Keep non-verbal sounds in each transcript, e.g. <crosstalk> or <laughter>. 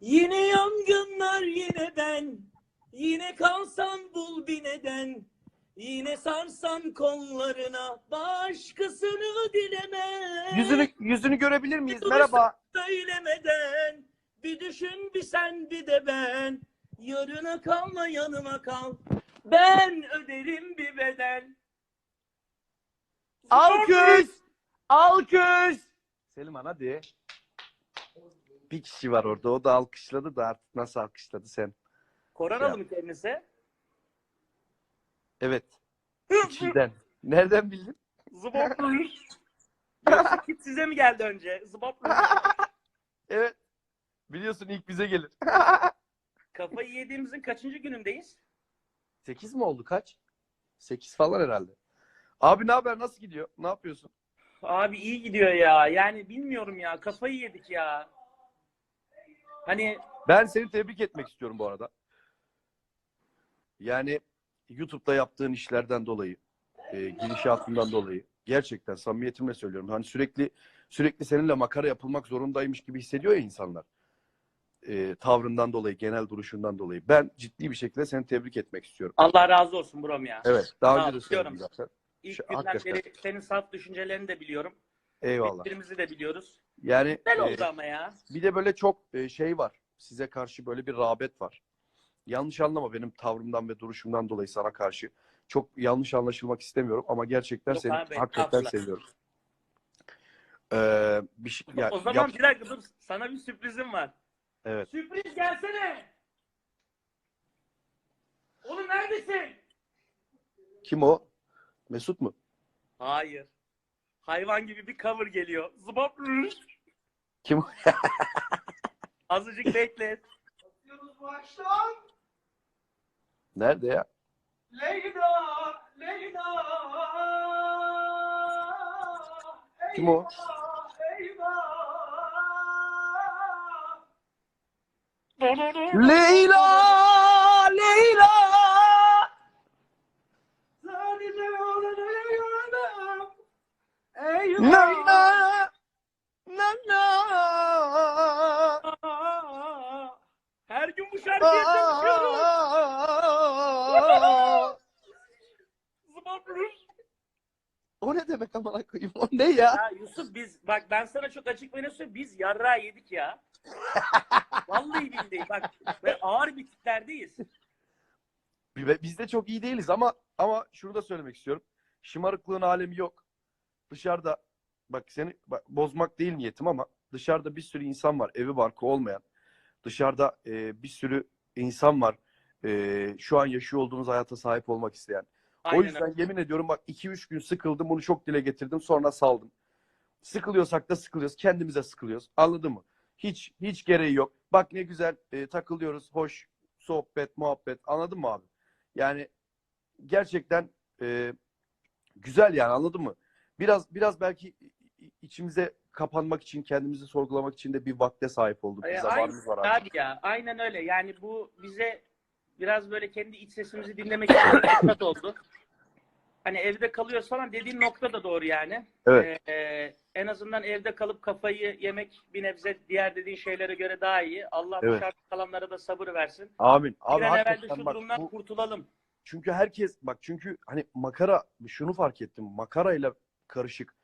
Yine yangınlar yine ben. Yine kalsan bul bir neden. Yine sarsan kollarına başkasını dileme. Yüzünü yüzünü görebilir miyiz? Merhaba. Söylemeden bir düşün bir sen bir de ben. Yarına kalma yanıma kal. Ben öderim bir bedel. Alkış! Alkış! Selim hadi. Bir kişi var orada. O da alkışladı da artık nasıl alkışladı sen? Koronalı mı kendisi? Evet. <laughs> İçinden. Nereden bildin? Zıbapmış. <laughs> Yoksa kit size mi geldi önce? Zıbapmış. <laughs> Evet. Biliyorsun ilk bize gelir. Kafayı yediğimizin kaçıncı günündeyiz? 8 mi oldu kaç? 8 falan herhalde. Abi ne haber? Nasıl gidiyor? Ne yapıyorsun? Abi iyi gidiyor ya. Yani bilmiyorum ya. Kafayı yedik ya. Hani Ben seni tebrik etmek istiyorum bu arada. Yani YouTube'da yaptığın işlerden dolayı, e, gidişatından dolayı gerçekten samimiyetimle söylüyorum. Hani sürekli sürekli seninle makara yapılmak zorundaymış gibi hissediyor ya insanlar. E, tavrından dolayı, genel duruşundan dolayı. Ben ciddi bir şekilde seni tebrik etmek istiyorum. Allah razı olsun Buram ya. Evet, daha önce de söyledim zaten. İlk günden beri senin saf düşüncelerini de biliyorum. Eyvallah. Birbirimizi de biliyoruz. Yani Güzel e, oldu ama ya. Bir de böyle çok e, şey var. Size karşı böyle bir rağbet var. Yanlış anlama benim tavrımdan ve duruşumdan dolayı sana karşı. Çok yanlış anlaşılmak istemiyorum ama gerçekten Yok seni abi, hakikaten estağfurullah. seviyorum. Ee, bir şey, ya, o zaman yap- bir dakika dur. Sana bir sürprizim var. evet. Sürpriz gelsene. Oğlum neredesin? Kim o? Mesut mu? Hayır. Hayvan gibi bir cover geliyor. Zıbap. Kim o? <laughs> Azıcık bekle. Atıyoruz baştan. Nerede ya? Leyla, Leyla. Kim o? Leyla! Leyla! Leyla! Leyla! Her gün bu şarkıyı çalışıyoruz. O ne demek amına koyayım? O ne ya? Ya Yusuf biz bak ben sana çok açık ve ne söyleyeyim biz yarra yedik ya. <laughs> Vallahi billahi bak ve ağır bir tiplerdeyiz. Bi- Biz de çok iyi değiliz ama ama şunu da söylemek istiyorum. Şımarıklığın alemi yok. Dışarıda bak seni bak, bozmak değil niyetim ama dışarıda bir sürü insan var evi barkı olmayan. Dışarıda e, bir sürü insan var e, şu an yaşıyor olduğumuz hayata sahip olmak isteyen. Aynen o yüzden öyle. yemin ediyorum bak 2-3 gün sıkıldım bunu çok dile getirdim sonra saldım. Sıkılıyorsak da sıkılıyoruz. Kendimize sıkılıyoruz. Anladın mı? Hiç hiç gereği yok. Bak ne güzel e, takılıyoruz. Hoş sohbet, muhabbet. Anladın mı abi? Yani gerçekten e, güzel yani anladın mı? Biraz biraz belki içimize kapanmak için, kendimizi sorgulamak için de bir vakte sahip olduk. Bir zamanımız var abi. Abi ya aynen öyle yani bu bize biraz böyle kendi iç sesimizi dinlemek için bir fırsat oldu. Hani evde kalıyoruz falan dediğin nokta da doğru yani. Evet. Ee, en azından evde kalıp kafayı yemek bir nebze diğer dediğin şeylere göre daha iyi. Allah Evet. dışarıda kalanlara da sabır versin. Amin. Abi bir an evvel de şu bak, durumdan bu- kurtulalım. Çünkü herkes bak çünkü hani makara şunu fark ettim. Makarayla karışık.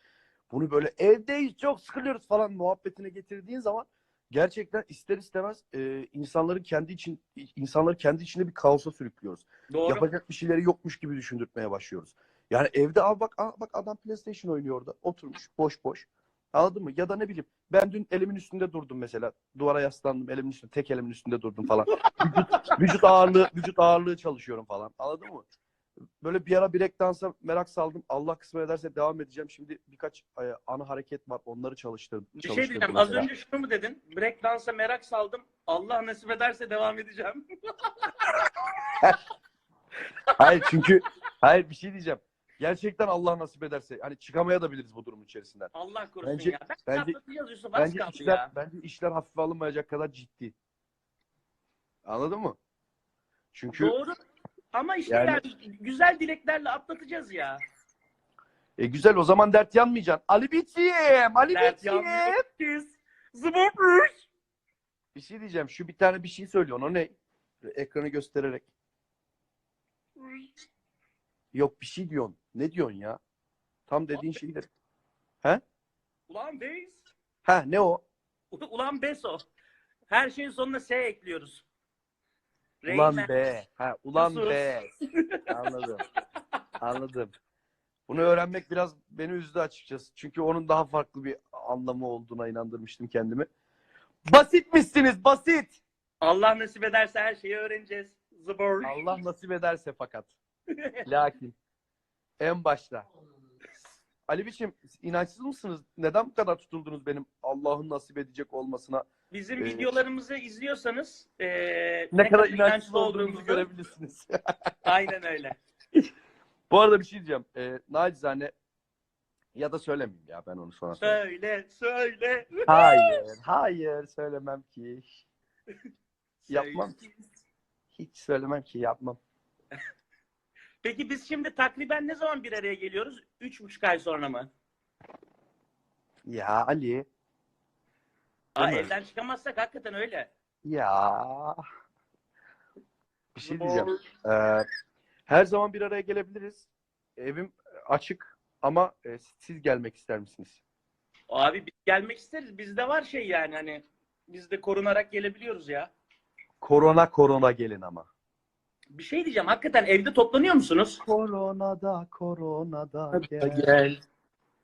Bunu böyle evdeyiz çok sıkılıyoruz falan muhabbetine getirdiğin zaman gerçekten ister istemez e, insanların kendi için insanları kendi içinde bir kaosa sürüklüyoruz. Doğru. Yapacak bir şeyleri yokmuş gibi düşündürtmeye başlıyoruz. Yani evde al bak al bak adam PlayStation oynuyor orada. Oturmuş boş boş. Anladın mı? Ya da ne bileyim ben dün elimin üstünde durdum mesela. Duvara yaslandım elimin üstünde tek elimin üstünde durdum falan. <laughs> vücut, vücut ağırlığı vücut ağırlığı çalışıyorum falan. Anladın mı? Böyle bir ara break dansa merak saldım. Allah kısmet ederse devam edeceğim. Şimdi birkaç e, ana hareket var. Onları çalıştırdım. Bir şey çalıştırdım diyeceğim. Az mesela. önce şunu mu dedin? Break dansa merak saldım. Allah nasip ederse devam edeceğim. <laughs> Hayır çünkü hayır bir şey diyeceğim. Gerçekten Allah nasip ederse hani çıkamaya da biliriz bu durumun içerisinden. Allah korusun Bence- ya. Ben bence- atlatacağız Yusuf. Az Bence kaldı işler ya. bence işler hafife alınmayacak kadar ciddi. Anladın mı? Çünkü Doğru. Ama işte Yani- yani... güzel dileklerle atlatacağız ya. e, güzel o zaman dert yanmayacaksın. Ali Biçim, Ali yanmıyor biz. Bir şey diyeceğim. Şu bir tane bir şey söylüyor. O ne? Ekranı göstererek. Yok bir şey diyorsun. Ne diyorsun ya? Tam dediğin şeyler. Ulan Beys. Ha ne o? <laughs> Ulan Beso. Her şeyin sonuna S ekliyoruz. Ulan Reymen. be. Ha, ulan Sus. be. Anladım. Anladım. Bunu öğrenmek biraz beni üzdü açıkçası. Çünkü onun daha farklı bir anlamı olduğuna inandırmıştım kendimi. Basitmişsiniz basit. Allah nasip ederse her şeyi öğreneceğiz. Zıbır. Allah nasip ederse fakat. Lakin en başta. <laughs> Ali biçim inançsız mısınız? Neden bu kadar tutuldunuz benim Allah'ın nasip edecek olmasına? Bizim Evet. videolarımızı izliyorsanız eee, Ne, kadar inançsız olduğumuzu görebilirsiniz. <laughs> Aynen öyle. <laughs> bu arada bir şey diyeceğim. Ee, nacizane ya da söylemeyeyim ya ben onu sonra söyleyeyim. Söyle, söyle. Hayır, hayır söylemem ki. <laughs> Yapmam. Hiç söylemem ki yapmam. Peki biz şimdi takriben ne zaman bir araya geliyoruz? Üç buçuk ay sonra mı? Ya Ali, Aa, Değil mi? evden çıkamazsak hakikaten öyle. ya. Bir şey diyeceğim. Ee, her zaman bir araya gelebiliriz. Evim açık ama e, siz gelmek ister misiniz? Abi biz gelmek isteriz. Bizde var şey yani hani biz de korunarak gelebiliyoruz ya. Korona korona gelin ama. Bir şey diyeceğim. Hakikaten evde toplanıyor musunuz? Koronada koronada gel. Gel.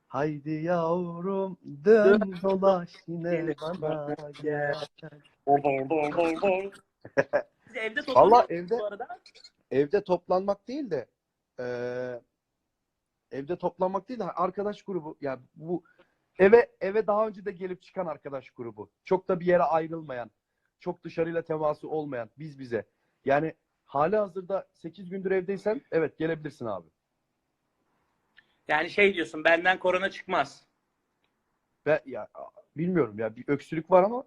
Haydi yavrum dön dolaş yine bana gel. Siz <laughs> evde Valla musunuz evde bu arada? evde toplanmak değil de eee, evde toplanmak değil de arkadaş grubu ya bu eve eve daha önce de gelip çıkan arkadaş grubu. Çok da bir yere ayrılmayan, çok dışarıyla teması olmayan biz bize. Yani hali hazırda 8 gündür evdeysen evet gelebilirsin abi. Yani şey diyorsun benden korona çıkmaz. Ve ya bilmiyorum ya bir öksürük var ama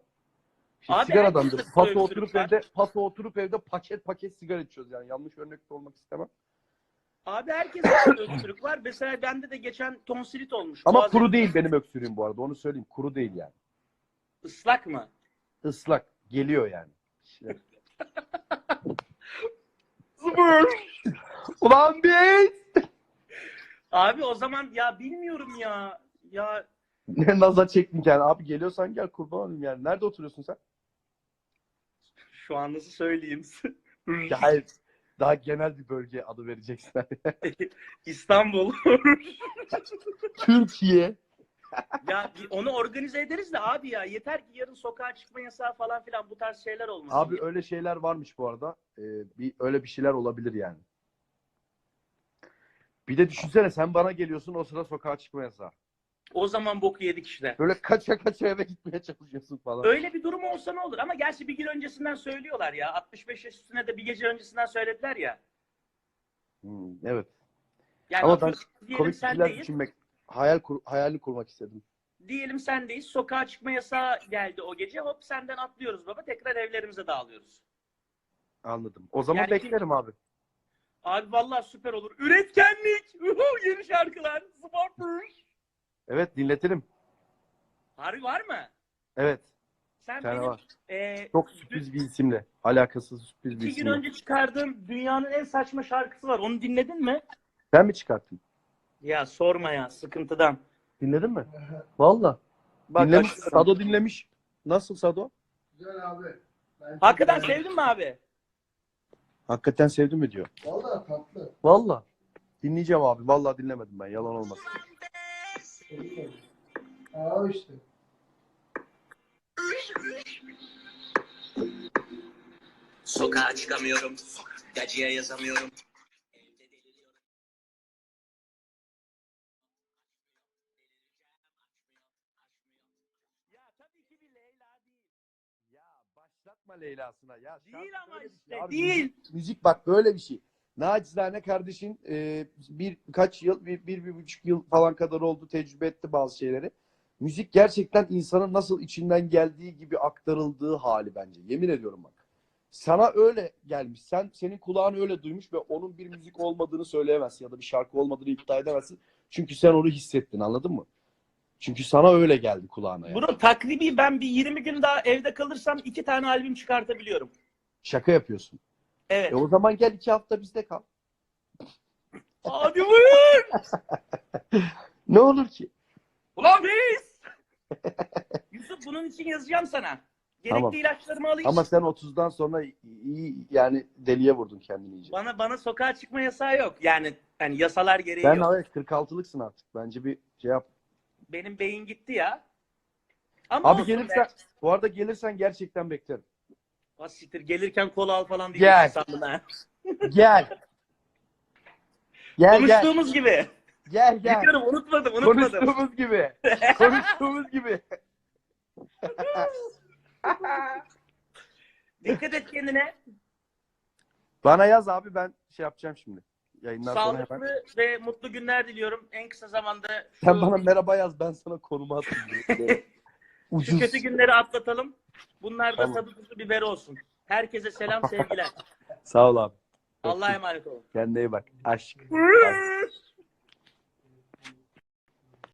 işte Abi sigaradandır. Paso öksürük oturup var. evde paso oturup evde paket paket sigara içiyoruz yani yanlış örnek de olmak istemem. Abi herkesin öksürük var. Mesela bende de geçen tonsilit olmuş. Ama Boğaz- kuru değil benim öksürüğüm bu arada onu söyleyeyim kuru değil yani. Islak mı? Islak geliyor yani. <laughs> Ulan biz! Abi o zaman ya bilmiyorum ya. Ya Ne nazar çektin yani abi geliyorsan gel kurban olayım yani. Nerede oturuyorsun sen? şu an nasıl söyleyeyim? <laughs> Ya hayır. Daha genel bir bölge adı vereceksin. <laughs> İstanbul. <laughs> Türkiye. ya bir- onu organize ederiz de abi ya. Yeter ki yarın sokağa çıkma yasağı falan filan bu tarz şeyler olmasın. Abi öyle şeyler varmış bu arada. Ee, bir öyle bir şeyler olabilir yani. Bir de düşünsene sen bana geliyorsun o sıra sokağa çıkma yasağı. O zaman boku yedik işte. Böyle kaça kaça eve gitmeye çalışıyorsun falan. Öyle bir durum olsa ne olur? Ama gerçi bir gün öncesinden söylüyorlar ya. 65 yaş üstüne de bir gece öncesinden söylediler ya. Hmm, evet. Yani Ama ben Komik değil, düşünmek, hayal kur, hayalini kurmak istedim. diyelim sendeyiz. Sokağa çıkma yasağı geldi o gece. Hop senden atlıyoruz baba. Tekrar evlerimize dağılıyoruz. Anladım. O zaman Yani kim- beklerim abi. Abi vallahi süper olur. Üretkenlik. Uhu, yeni şarkılar. Smartphone. Evet dinletirim. Harbi var mı? Evet. Sen tane benim var. e, Çok sürpriz bir isimle. Alakasız sürpriz bir iki gün isimle. önce çıkardığım dünyanın en saçma şarkısı var. Onu dinledin mi? Sen mi çıkarttın? Ya sorma ya sıkıntıdan. Dinledin mi? <laughs> Valla. Bak, Dinlemiş. açıyorum. Sado dinlemiş. Nasıl Sado? Güzel abi. Ben Hakikaten sevdin mi abi? Hakikaten sevdim mi diyor. Valla tatlı. Valla. Dinleyeceğim abi. Valla dinlemedim ben. Yalan olmaz. Aa işte. Sokağa çıkamıyorum. Gacıya yazamıyorum. Evde deliriyorum. Ya tabii ki bir Leyla değil. Ya başlatma Leyla'sına. Ya Değil ama işte, şey. Abi değil. Müzik, müzik bak böyle bir şey. Nacizane kardeşin e, bir kaç yıl, bir, bir, bir buçuk yıl falan kadar oldu tecrübe etti bazı şeyleri. Müzik gerçekten insanın nasıl içinden geldiği gibi aktarıldığı hali bence. Yemin ediyorum bak. Sana öyle gelmiş. Sen senin kulağın öyle duymuş ve onun bir müzik olmadığını söyleyemezsin ya da bir şarkı olmadığını iddia edemezsin. Çünkü sen onu hissettin anladın mı? Çünkü sana öyle geldi kulağına yani. Bunun takribi ben bir 20 gün daha evde kalırsam iki tane albüm çıkartabiliyorum. Şaka yapıyorsun. Evet. E o zaman gel iki hafta bizde kal. Hadi buyur. <laughs> Ne olur ki? Ulan reis. <laughs> Yusuf bunun için yazacağım sana. Gerekli Tamam. ilaçlarımı alayım. Ama sen 30'dan sonra iyi yani deliye vurdun kendini iyice. Bana bana sokağa çıkma yasağı yok. Yani hani yasalar gereği Sen yok. evet 46'lıksın artık. Bence bir şey yap. Benim beyin gitti ya. Ama Abi olsun gelirsen be. bu arada gelirsen gerçekten beklerim. Ha, siktir, gelirken kola al falan Gel. diyeceksin sandım ha. Gel. Gel gel. Konuştuğumuz gibi. Gel gel. Biliyorum unutmadım unutmadım. Konuştuğumuz gibi. <laughs> Konuştuğumuz gibi. Dikkat et kendine. Bana yaz abi ben şey yapacağım şimdi. Yayından sonra hemen. Sağlıklı ve mutlu günler diliyorum. En kısa zamanda şu, Sen bana merhaba yaz ben sana konumu atayım. <laughs> Böyle şu Ucuz. kötü günleri atlatalım. Bunlar da tadı tuzu biber olsun. Herkese selam <laughs> sevgiler. Sağ ol abi. Allah'a emanet olun. Kendine iyi bak. Aşk.